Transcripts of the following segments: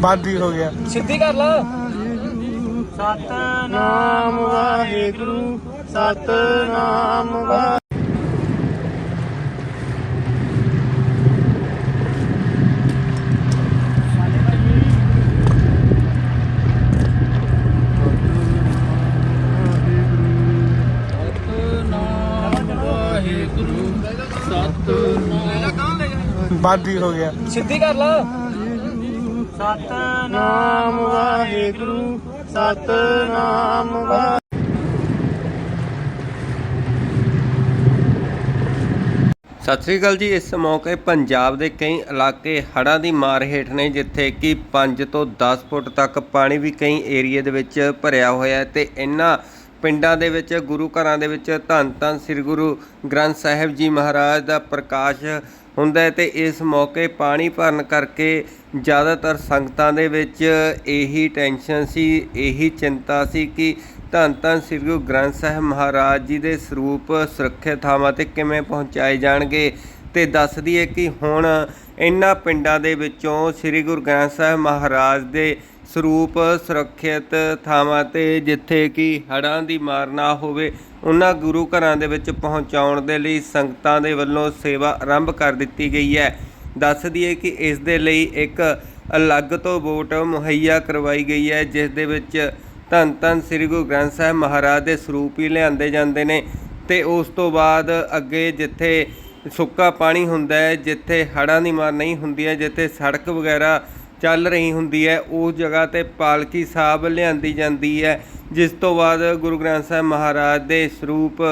ਬੰਦ ਹੀ ਹੋ ਗਿਆ। ਸਿੱਧੀ ਕਰ ਲਾ। ਸਤਨਾਮ ਵਾਹਿਗੁਰੂ ਸਤਨਾਮ ਵਾਹਿਗੁਰੂ ਸਤਨਾਮ ਵਾਹਿਗੁਰੂ। ਸਤਨਾਮ ਬੰਦ ਹੀ ਹੋ ਗਿਆ। ਸਿੱਧੀ ਕਰ ਲਾ। ਸਤਨਾਮ ਵਾਹਿਗੁਰੂ ਸਤਨਾਮ ਵਾਹਿਗੁਰੂ ਸਤਿ ਸ੍ਰੀ ਅਕਾਲ ਜੀ, ਇਸ ਮੌਕੇ ਪੰਜਾਬ ਦੇ ਕਈ ਇਲਾਕੇ ਹੜ੍ਹਾਂ ਦੀ ਮਾਰ ਹੇਠ ਨੇ, ਜਿੱਥੇ ਕਿ 5 ਤੋਂ 10 ਫੁੱਟ ਤੱਕ ਪਾਣੀ ਵੀ ਕਈ ਏਰੀਏ ਦੇ ਵਿੱਚ ਭਰਿਆ ਹੋਇਆ ਹੈ ਤੇ ਇਨ੍ਹਾਂ ਪਿੰਡਾਂ ਦੇ ਵਿੱਚ, ਗੁਰੂ ਘਰਾਂ ਦੇ ਵਿੱਚ ਧੰਨ ਧੰਨ ਸ੍ਰੀ ਗੁਰੂ ਗ੍ਰੰਥ ਸਾਹਿਬ ਜੀ ਮਹਾਰਾਜ ਦਾ ਪ੍ਰਕਾਸ਼ ਹੁੰਦਾ ਹੈ ਤੇ ਇਸ ਮੌਕੇ ਪਾਣੀ ਭਰਨ ਕਰਕੇ ਜ਼ਿਆਦਾਤਰ ਸੰਗਤਾਂ ਦੇ ਵਿੱਚ ਇਹੀ ਟੈਨਸ਼ਨ ਸੀ, ਇਹੀ ਚਿੰਤਾ ਸੀ ਕਿ ਧੰਨ ਧੰਨ ਸ੍ਰੀ ਗੁਰੂ ਗ੍ਰੰਥ ਸਾਹਿਬ ਮਹਾਰਾਜ ਜੀ ਦੇ ਸਰੂਪ ਸੁਰੱਖਿਅਤ ਥਾਵਾਂ ਤੇ ਕਿਵੇਂ ਪਹੁੰਚਾਏ ਜਾਣਗੇ ਤੇ ਦੱਸਦੀ ਹੈ ਕਿ ਹੁਣ ਇਨ੍ਹਾਂ ਪਿੰਡਾਂ ਦੇ ਵਿੱਚੋਂ ਸ੍ਰੀ ਗੁਰੂ ਗ੍ਰੰਥ ਸਾਹਿਬ ਮਹਾਰਾਜ ਦੇ ਸਰੂਪ ਸੁਰੱਖਿਅਤ ਥਾਵਾਂ ਤੇ ਜਿੱਥੇ ਕਿ ਹੜ੍ਹਾਂ ਦੀ ਮਾਰ ਨਾ ਹੋਵੇ, ਉਹਨਾਂ ਗੁਰੂ ਘਰਾਂ ਦੇ ਵਿੱਚ ਪਹੁੰਚਾਉਣ ਦੇ ਲਈ ਸੰਗਤਾਂ ਦੇ ਵੱਲੋਂ ਸੇਵਾ ਆਰੰਭ ਕਰ ਦਿੱਤੀ ਗਈ ਹੈ। ਦੱਸ ਦਈਏ ਕਿ ਇਸ ਦੇ ਲਈ ਇੱਕ ਅਲੱਗ ਤੋਂ ਵੋਟ ਮੁਹੱਈਆ ਕਰਵਾਈ ਗਈ ਹੈ, ਜਿਸ ਦੇ ਵਿੱਚ ਧੰਨ ਧੰਨ ਸ੍ਰੀ ਗੁਰੂ ਗ੍ਰੰਥ ਸਾਹਿਬ ਮਹਾਰਾਜ ਦੇ ਸਰੂਪ ਹੀ ਲਿਆਂਦੇ ਜਾਂਦੇ ਨੇ ਤੇ ਉਸ ਤੋਂ ਬਾਅਦ ਅੱਗੇ ਜਿੱਥੇ ਸੁੱਕਾ ਪਾਣੀ ਹੁੰਦਾ ਹੈ, ਜਿੱਥੇ ਹੜ੍ਹਾਂ ਦੀ ਮਾਰ ਨਹੀਂ ਹੁੰਦੀ ਹੈ, ਜਿੱਥੇ ਸੜਕ ਵਗੈਰਾ ਚੱਲ ਰਹੀ ਹੁੰਦੀ ਹੈ ਉਸ ਜਗ੍ਹਾ ਤੇ ਪਾਲਕੀ ਸਾਹਿਬ ਲਿਆਂਦੀ ਜਾਂਦੀ ਹੈ, ਜਿਸ ਤੋਂ ਬਾਅਦ ਗੁਰੂ ਗ੍ਰੰਥ ਸਾਹਿਬ ਮਹਾਰਾਜ ਦੇ ਸਰੂਪ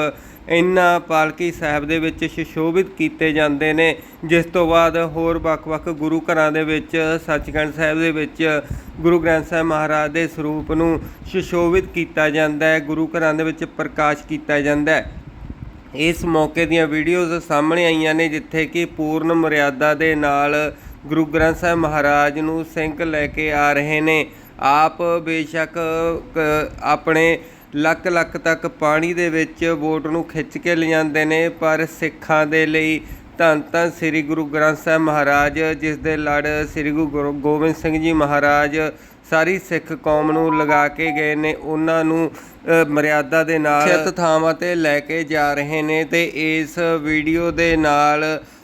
ਇਨ੍ਹਾਂ ਪਾਲਕੀ ਸਾਹਿਬ ਦੇ ਵਿੱਚ ਸੁਸ਼ੋਭਿਤ ਕੀਤੇ ਜਾਂਦੇ ਨੇ, ਜਿਸ ਤੋਂ ਬਾਅਦ ਹੋਰ ਵੱਖ-ਵੱਖ ਗੁਰੂ ਘਰਾਂ ਦੇ ਵਿੱਚ, ਸੱਚਖੰਡ ਸਾਹਿਬ ਦੇ ਵਿੱਚ ਗੁਰੂ ਗ੍ਰੰਥ ਸਾਹਿਬ ਮਹਾਰਾਜ ਦੇ ਸਰੂਪ ਨੂੰ ਸੁਸ਼ੋਭਿਤ ਕੀਤਾ ਜਾਂਦਾ ਹੈ, ਗੁਰੂ ਘਰਾਂ ਦੇ ਵਿੱਚ ਪ੍ਰਕਾਸ਼ ਕੀਤਾ ਜਾਂਦਾ ਹੈ। ਇਸ ਮੌਕੇ ਦੀਆਂ ਵੀਡੀਓਜ਼ ਸਾਹਮਣੇ ਆਈਆਂ ਨੇ, ਜਿੱਥੇ ਕਿ ਪੂਰਨ ਮਰਿਆਦਾ ਦੇ ਨਾਲ ਗੁਰੂ ਗ੍ਰੰਥ ਸਾਹਿਬ ਮਹਾਰਾਜ ਨੂੰ ਸਿੰਘ ਲੈ ਕੇ ਆ ਰਹੇ ਨੇ। ਆਪ ਬੇਸ਼ੱਕ ਕ- ਆਪਣੇ ਲੱਖ ਲੱਖ ਤੱਕ ਪਾਣੀ ਦੇ ਵਿੱਚ ਵੋਟ ਨੂੰ ਖਿੱਚ ਕੇ ਲਿਆਂਦੇ ਨੇ, ਪਰ ਸਿੱਖਾਂ ਦੇ ਲਈ ਧੰਨ ਧੰਨ ਸ੍ਰੀ ਗੁਰੂ ਗ੍ਰੰਥ ਸਾਹਿਬ ਮਹਾਰਾਜ, ਜਿਸ ਦੇ ਲੜ ਸ੍ਰੀ ਗੁਰੂ ਗੋ- ਗੋਬਿੰਦ ਸਿੰਘ ਜੀ ਮਹਾਰਾਜ ਸਾਰੀ ਸਿੱਖ ਕੌਮ ਨੂੰ ਲਗਾ ਕੇ ਗਏ ਨੇ। ਉਹਨਾਂ ਨੂੰ ਮਰਿਆਦਾ ਦੇ ਨਾਲ ਸਿੱਤ ਥਾਵਾਂ ਤੇ ਲੈ ਕੇ ਜਾ ਰਹੇ ਨੇ ਤੇ ਇਸ ਵੀਡੀਓ ਦੇ ਨਾਲ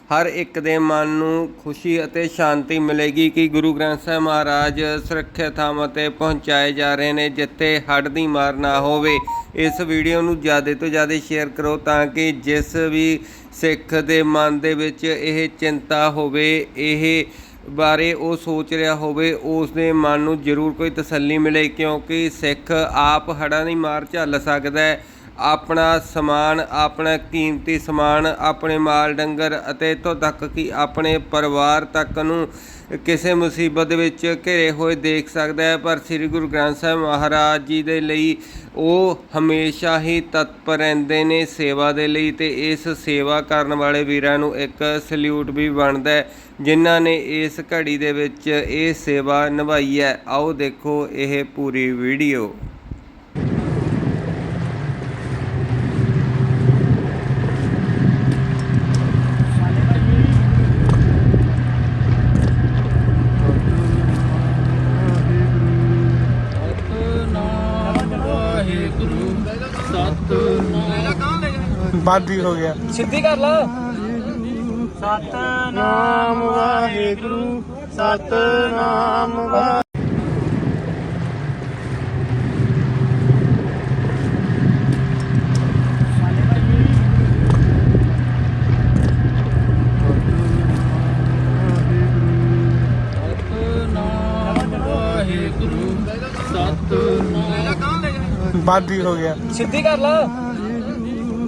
ਹਰ ਇੱਕ ਦੇ ਮਨ ਨੂੰ ਖੁਸ਼ੀ ਅਤੇ ਸ਼ਾਂਤੀ ਮਿਲੇਗੀ ਕਿ ਗੁਰੂ ਗ੍ਰੰਥ ਸਾਹਿਬ ਮਹਾਰਾਜ ਸੁਰੱਖਿਅਤ ਥਾਵਾਂ ਤੇ ਪਹੁੰਚਾਏ ਜਾ ਰਹੇ ਨੇ, ਜਿੱਥੇ ਹੜ੍ਹ ਦੀ ਮਾਰ ਨਾ ਹੋਵੇ। ਇਸ ਵੀਡੀਓ ਨੂੰ ਜ਼ਿਆਦਾ ਤੋਂ ਜ਼ਿਆਦਾ ਸ਼ੇਅਰ ਕਰੋ ਤਾਂ ਕਿ ਜਿਸ ਵੀ ਸਿੱਖ ਦੇ ਮਨ ਦੇ ਵਿੱਚ ਇਹ ਚਿੰਤਾ ਹੋਵੇ, ਇਹ ਬਾਰੇ ਉਹ ਸੋਚ ਰਿਹਾ ਹੋਵੇ, ਉਸ ਦੇ ਮਨ ਨੂੰ ਜ਼ਰੂਰ ਕੋਈ ਤਸੱਲੀ ਮਿਲੇ, ਕਿਉਂਕਿ ਸਿੱਖ ਆਪ ਹੜ੍ਹਾਂ ਦੀ ਮਾਰ ਝੱਲ ਸਕਦਾ ਹੈ। ਆਪਣਾ ਸਮਾਨ, ਆਪਣਾ ਕੀਮਤੀ ਸਮਾਨ, ਆਪਣੇ ਮਾਲ ਡੰਗਰ ਅਤੇ ਇੱਥੋਂ ਤੱਕ ਕਿ ਆਪਣੇ ਪਰਿਵਾਰ ਤੱਕ ਨੂੰ ਕਿਸੇ ਮੁਸੀਬਤ ਵਿੱਚ ਘਿਰੇ ਹੋਏ ਦੇਖ ਸਕਦਾ ਹੈ। ਪਰ ਸ੍ਰੀ ਗੁਰੂ ਗ੍ਰੰਥ ਸਾਹਿਬ ਮਹਾਰਾਜ ਜੀ ਦੇ ਲਈ ਉਹ ਹਮੇਸ਼ਾ ਹੀ ਤਤਪਰ ਰਹਿੰਦੇ ਨੇ ਸੇਵਾ ਦੇ ਲਈ ਤੇ ਇਸ ਸੇਵਾ ਕਰਨ ਵਾਲੇ ਵੀਰਾਂ ਨੂੰ ਇੱਕ ਸਲੂਟ ਵੀ ਬਣਦਾ ਹੈ, ਜਿਨ੍ਹਾਂ ਨੇ ਇਸ ਘੜੀ ਦੇ ਵਿੱਚ ਇਹ ਸੇਵਾ ਨਿਭਾਈ ਹੈ। ਆਓ ਦੇਖੋ ਇਹ ਪੂਰੀ ਵੀਡੀਓ ਸਤਨਾਮ ਵਾਹਿਗੁਰੂ ਸਤਨਾਮ ਬੰਦ ਹੀ ਹੋ ਗਿਆ। ਸਿੱਧੀ ਕਰ ਲਾ। ਸਤਨਾਮ ਵਾਹਿਗੁਰੂ ਸਤਨਾਮ ਵਾਹਿਗੁਰੂ ਸਤਨਾਮ ਵਾਹਿਗੁਰੂ। ਸਤਨਾਮ ਬੰਦ ਹੀ ਹੋ ਗਿਆ। ਸਿੱਧੀ ਕਰ ਲਾ।